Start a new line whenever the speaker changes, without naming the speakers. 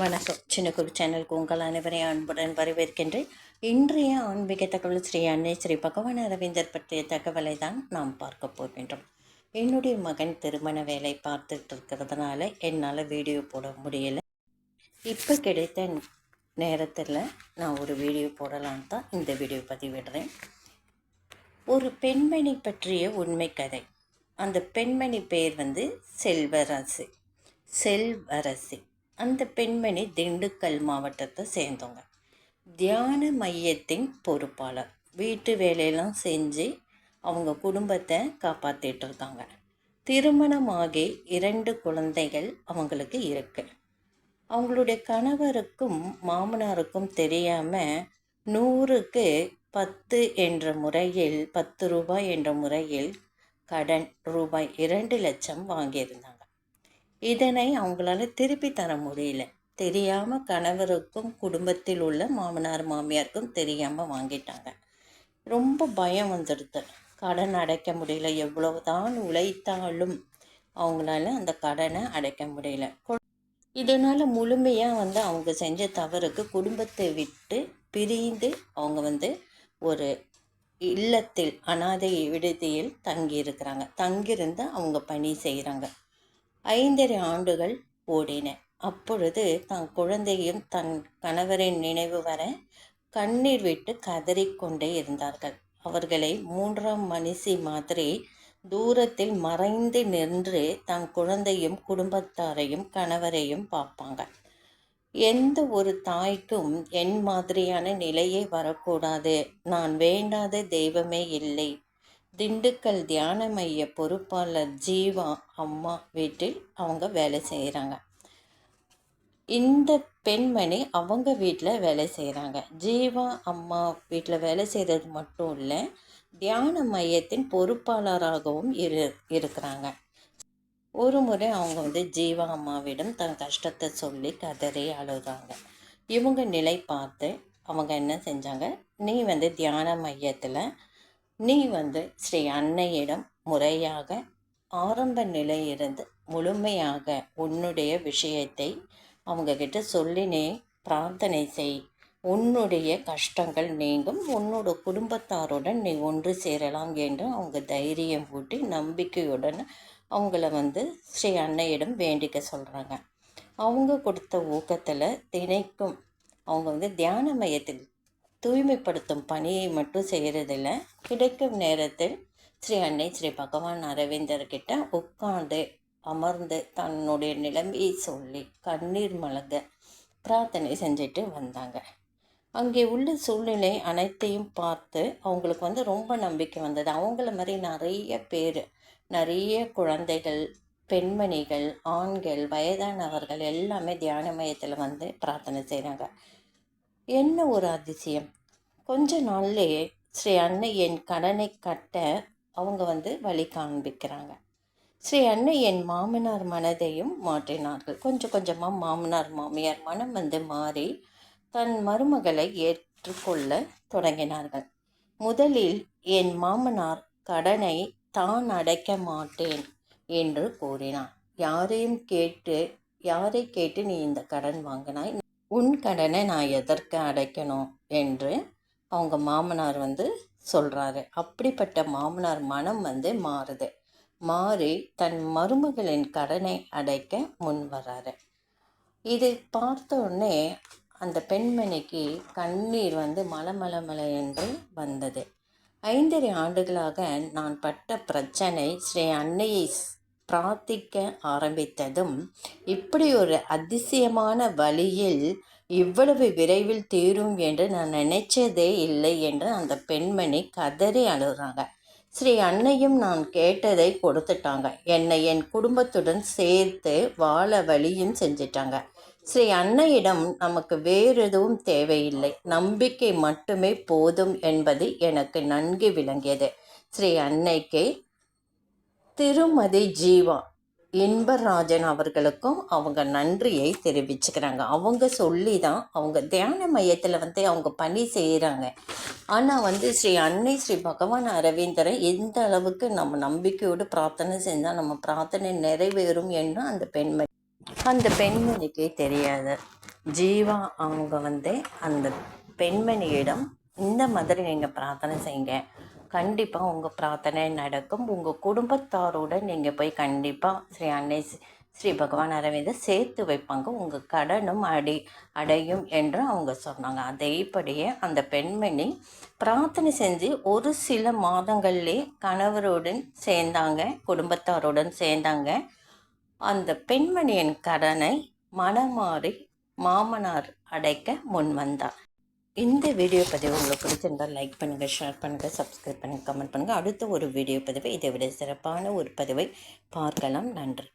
வணக்கம். சின்ன குரு சேனலுக்கு உங்கள் அனைவரையும் அன்புடன் வரவேற்கின்றேன். இன்றைய ஆன்மீக தகவல் ஸ்ரீ அன்னை ஸ்ரீ பகவான் அரவிந்தர் பற்றிய தகவலை தான் நாம் பார்க்க போகின்றோம். என்னுடைய மகன் திருமண வேலை பார்த்துட்டு இருக்கிறதுனால என்னால் வீடியோ போட முடியலை. இப்போ கிடைத்த நேரத்தில் நான் ஒரு வீடியோ போடலான்னு தான் இந்த வீடியோ பதிவிடுறேன். ஒரு பெண்மணி பற்றிய உண்மை கதை. அந்த பெண்மணி பேர் வந்து செல்வரசி. செல்வரசி. அந்த பெண்மணி திண்டுக்கல் மாவட்டத்தை சேர்ந்தவங்க. தியான மையத்தின் பொறுப்பாளர். வீட்டு வேலையெல்லாம் செஞ்சு அவங்க குடும்பத்தை காப்பாற்றிட்டு இருக்காங்க. திருமணமாகி இரண்டு குழந்தைகள் அவங்களுக்கு இருக்கு. அவங்களுடைய கணவருக்கும் மாமனாருக்கும் தெரியாமல் நூறுக்கு பத்து என்ற முறையில் பத்து ரூபாய் என்ற முறையில் கடன் ரூபாய் இரண்டு லட்சம் வாங்கியிருந்தாங்க. இதனை அவங்களால திருப்பி தர முடியல. தெரியாமல் கணவருக்கும் குடும்பத்தில் உள்ள மாமனார் மாமியாருக்கும் தெரியாமல் வாங்கிட்டாங்க. ரொம்ப பயம் வந்துடுது. கடன் அடைக்க முடியல. எவ்வளவுதான் உழைத்தாலும் அவங்களால அந்த கடனை அடைக்க முடியல. இதனால் முழுமையாக வந்து அவங்க செஞ்ச தவறுக்கு குடும்பத்தை விட்டு பிரிந்து அவங்க வந்து ஒரு இல்லத்தில் அனாதை விடுதியில் தங்கி இருக்கிறாங்க தங்கியிருந்து அவங்க பணி செய்கிறாங்க ஐந்தரை ஆண்டுகள் ஓடின. அப்பொழுது தன் குழந்தையும் தன் கணவரின் நினைவு வர கண்ணீர் விட்டு கதறிக்கொண்டே இருந்தார்கள். அவர்களை மூன்றாம் மனுஷி மாதிரி தூரத்தில் மறைந்து நின்று தன் குழந்தையும் குடும்பத்தாரையும் கணவரையும் பார்ப்பாங்க. எந்த ஒரு தாய்க்கும் என் மாதிரியான நிலையே வரக்கூடாது. நான் வேண்டாத தெய்வமே இல்லை. திண்டுக்கல் தியான மைய பொறுப்பாளர் ஜீவா அம்மா வீட்டில் அவங்க வேலை செய்கிறாங்க இந்த பெண்மணி அவங்க வீட்டில் வேலை செய்கிறாங்க ஜீவா அம்மா வீட்டில் வேலை செய்கிறது மட்டும் இல்லை தியான மையத்தின் பொறுப்பாளராகவும் இரு இருக்கிறாங்க. ஒரு முறை அவங்க வந்து ஜீவா அம்மாவிடம் தன் கஷ்டத்தை சொல்லி கதறி அழுதாங்க இவங்க நிலை பார்த்து அவங்க என்ன செஞ்சாங்க நீ வந்து தியான மையத்தில் நீ வந்து ஸ்ரீ அன்னையிடம் முறையாக ஆரம்ப நிலையிலிருந்து முழுமையாக உன்னுடைய விஷயத்தை அவங்கக்கிட்ட சொல்லினே பிரார்த்தனை செய். உன்னுடைய கஷ்டங்கள் நீங்கும். உன்னோட குடும்பத்தாருடன் நீ ஒன்று சேரலாம் என்று அவங்க தைரியம் ஊட்டி நம்பிக்கையுடன் அவங்கள வந்து ஸ்ரீ அன்னையிடம் வேண்டிக்க சொல்கிறாங்க அவங்க கொடுத்த ஊக்கத்தில் தினைக்கும் அவங்க வந்து தியான மையத்தில் தூய்மைப்படுத்தும் பணியை மட்டும் செய்கிறதில்ல கிடைக்கும் நேரத்தில் ஸ்ரீ அன்னை ஸ்ரீ பகவான் அரவிந்தர்கிட்ட உட்கார்ந்து அமர்ந்து தன்னுடைய நிலைமையை சொல்லி கண்ணீர் மலங்க பிரார்த்தனை செஞ்சுட்டு வந்தாங்க. அங்கே உள்ள சூழ்நிலை அனைத்தையும் பார்த்து அவங்களுக்கு வந்து ரொம்ப நம்பிக்கை வந்தது. அவங்கள மாதிரி நிறைய பேர் நிறைய குழந்தைகள் பெண்மணிகள் ஆண்கள் வயதானவர்கள் எல்லாமே தியான மையத்தில் வந்து பிரார்த்தனை செய்கிறாங்க என்ன ஒரு அதிசயம்? கொஞ்ச நாள்லேயே ஸ்ரீ அன்னை என் கடனை கட்ட அவங்க வந்து வழி காண்பிக்கிறாங்க. ஸ்ரீ அன்னை என் மாமனார் மனதையும் மாற்றினார்கள். கொஞ்சம் கொஞ்சமாக மாமனார் மாமியார் மனம் வந்து மாறி தன் மருமகளை ஏற்றுக்கொள்ள தொடங்கினார்கள். முதலில் என் மாமனார் கடனை தான் அடைக்க மாட்டேன் என்று கூறினார். யாரையும் கேட்டு யாரை கேட்டு நீ இந்த கடன் வாங்கினாய்? உன் கடனை நான் எதற்கு அடைக்கணும்? என்று அவங்க மாமனார் வந்து சொல்கிறாரு அப்படிப்பட்ட மாமனார் மனம் வந்து மாறுது. மாறி தன் மருமகளின் கடனை அடைக்க முன் வராரு. இது பார்த்த உடனே அந்த பெண்மணிக்கு கண்ணீர் வந்து மலமலமலை என்று வந்தது. ஐந்தரை ஆண்டுகளாக நான் பட்ட பிரச்சனை ஸ்ரீ அன்னையை பிரார்த்திக்க ஆரம்பித்ததும் இப்படி ஒரு அதிசயமான வழியில் இவ்வளவு விரைவில் தீரும் என்று நான் நினைச்சதே இல்லை என்று அந்த பெண்மணி கதறி அழுகிறாங்க. ஸ்ரீ அன்னையும் நான் கேட்டதை கொடுத்துட்டாங்க. என்னை என் குடும்பத்துடன் சேர்த்து வாழ வழியும் செஞ்சிட்டாங்க. ஸ்ரீ அன்னையிடம் நமக்கு வேறு எதுவும் தேவையில்லை. நம்பிக்கை மட்டுமே போதும் என்பது எனக்கு நன்கு விளங்கியது. ஸ்ரீ அன்னைக்கு திருமதி ஜீவா இன்பராஜன் அவர்களுக்கும் அவங்க நன்றியை தெரிவிச்சுக்கிறாங்க. அவங்க சொல்லி தான் அவங்க தியான மையத்தில் வந்து அவங்க பணி செய்கிறாங்க ஆனால் வந்து ஸ்ரீ அன்னை ஸ்ரீ பகவான் அரவிந்தரை எந்த அளவுக்கு நம்ம நம்பிக்கையோடு பிரார்த்தனை செஞ்சால் நம்ம பிரார்த்தனை நிறைவேறும் என்று அந்த பெண்மணி அந்த பெண்மணிக்கு தெரியாது. ஜீவா அவங்க வந்து அந்த பெண்மணியிடம் இந்த மாதிரி நீங்கள் பிரார்த்தனை செய்யுங்க. கண்டிப்பாக உங்கள் பிரார்த்தனை நடக்கும். உங்கள் குடும்பத்தாருடன் நீங்கள் போய் கண்டிப்பாக ஸ்ரீ அன்னை ஸ்ரீ பகவான் அரவிந்தை சேர்த்து வைப்பாங்க. உங்கள் கடனும் அடி அடையும் என்று அவங்க சொன்னாங்க. அதேபடியே அந்த பெண்மணி பிரார்த்தனை செஞ்சு ஒரு சில மாதங்கள்லே கணவருடன் சேர்ந்தாங்க குடும்பத்தாருடன் சேர்ந்தாங்க. அந்த பெண்மணியின் கடனை மனமாறி மாமனார் அடைக்க முன் வந்தார் இந்த வீடியோ பதிவு உங்களுக்கு பிடிச்சிருந்தால் லைக் பண்ணுங்கள் ஷேர் பண்ணுங்கள் சப்ஸ்கிரைப் பண்ணுங்கள் கமெண்ட் பண்ணுங்கள் அடுத்த ஒரு வீடியோ பதிவை இதை விட சிறப்பான ஒரு பதிவை பார்க்கலாம். நன்றி.